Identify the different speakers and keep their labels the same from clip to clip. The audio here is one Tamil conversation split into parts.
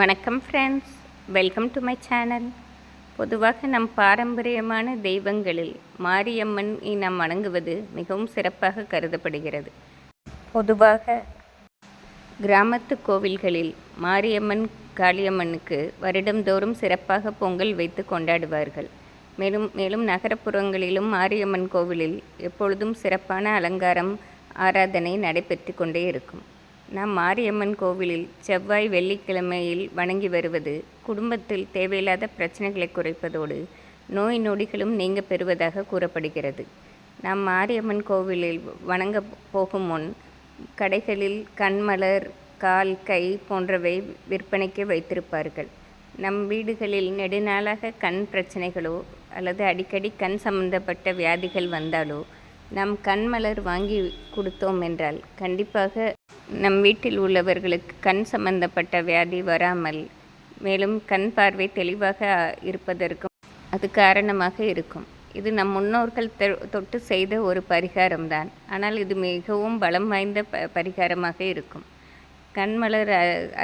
Speaker 1: வணக்கம் friends welcome to my channel பொதுவாக நம் பாரம்பரியமான தெய்வங்களில் மாரியம்மன் நாம் வணங்குவது மிகவும் சிறப்பாக கருதப்படுகிறது. பொதுவாக கிராமத்து கோவில்களில் மாரியம்மன் காளியம்மனுக்கு வருடம்தோறும் சிறப்பாக பொங்கல் வைத்து கொண்டாடுவார்கள். மேலும் மேலும் நகரப்புறங்களிலும் மாரியம்மன் கோவிலில் எப்பொழுதும் சிறப்பான அலங்காரம் ஆராதனை நடைபெற்று கொண்டே இருக்கும். நாம் மாரியம்மன் கோவிலில் செவ்வாய் வெள்ளிக்கிழமையில் வணங்கி வருவது குடும்பத்தில் தேவையில்லாத பிரச்சனைகளை குறைப்பதோடு நோய் நொடிகளும் நீங்க பெறுவதாக கூறப்படுகிறது. நாம் மாரியம்மன் கோவிலில் வணங்க போகும் முன் கடைகளில் கண்மலர் கால் கை போன்றவை விற்பனைக்கு வைத்திருப்பார்கள். நம் வீடுகளில் நெடுநாளாக கண் பிரச்சனைகளோ அல்லது அடிக்கடி கண் சம்பந்தப்பட்ட வியாதிகள் வந்தாலோ நம் கண்மலர் வாங்கி கொடுத்தோம் என்றால் கண்டிப்பாக நம் வீட்டில் உள்ளவர்களுக்கு கண் சம்பந்தப்பட்ட வியாதி வராமல் மேலும் கண் பார்வை தெளிவாக இருப்பதற்கும் அது காரணமாக இருக்கும். இது நம் முன்னோர்கள் தொட்டு செய்த ஒரு பரிகாரம்தான். ஆனால் இது மிகவும் பலம் வாய்ந்த ப பரிகாரமாக இருக்கும். கண்மலர்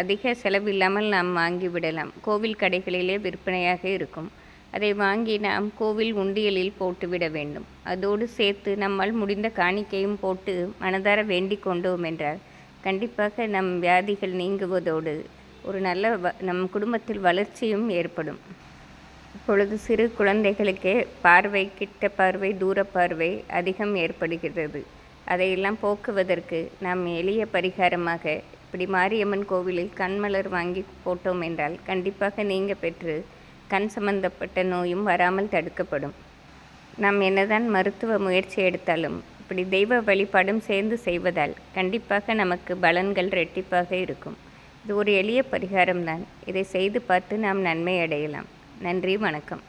Speaker 1: அதிக செலவில்லாமல் நாம் வாங்கிவிடலாம் கோவில் கடைகளிலே விற்பனையாக இருக்கும். அதை வாங்கி நாம் கோவில் உண்டியலில் போட்டுவிட வேண்டும். அதோடு சேர்த்து நம்மால் முடிந்த காணிக்கையும் போட்டு மனதார வேண்டிக் கொண்டோம் என்றால் கண்டிப்பாக நம் வியாதிகள் நீங்குவதோடு ஒரு நல்ல வ நம் குடும்பத்தில் வளர்ச்சியும் ஏற்படும். இப்பொழுது சிறு குழந்தைகளுக்கே பார்வை கிட்ட பார்வை தூர பார்வை அதிகம் ஏற்படுகிறது. அதையெல்லாம் போக்குவதற்கு நாம் எளிய பரிகாரமாக இப்படி மாரியம்மன் கோவிலில் கண்மலர் வாங்கி போட்டோம் என்றால் கண்டிப்பாக நீங்க பெற்று கண் சம்பந்தப்பட்ட நோயும் வராமல் தடுக்கப்படும். நாம் என்னதான் மருத்துவ முயற்சி எடுத்தாலும் இப்படி தெய்வ வழிபாடும் சேர்ந்து செய்வதால் கண்டிப்பாக நமக்கு பலன்கள் ரெட்டிப்பாக இருக்கும். இது ஒரு எளிய பரிகாரம்தான். இதை செய்து பார்த்து நாம் நன்மை அடையலாம். நன்றி வணக்கம்.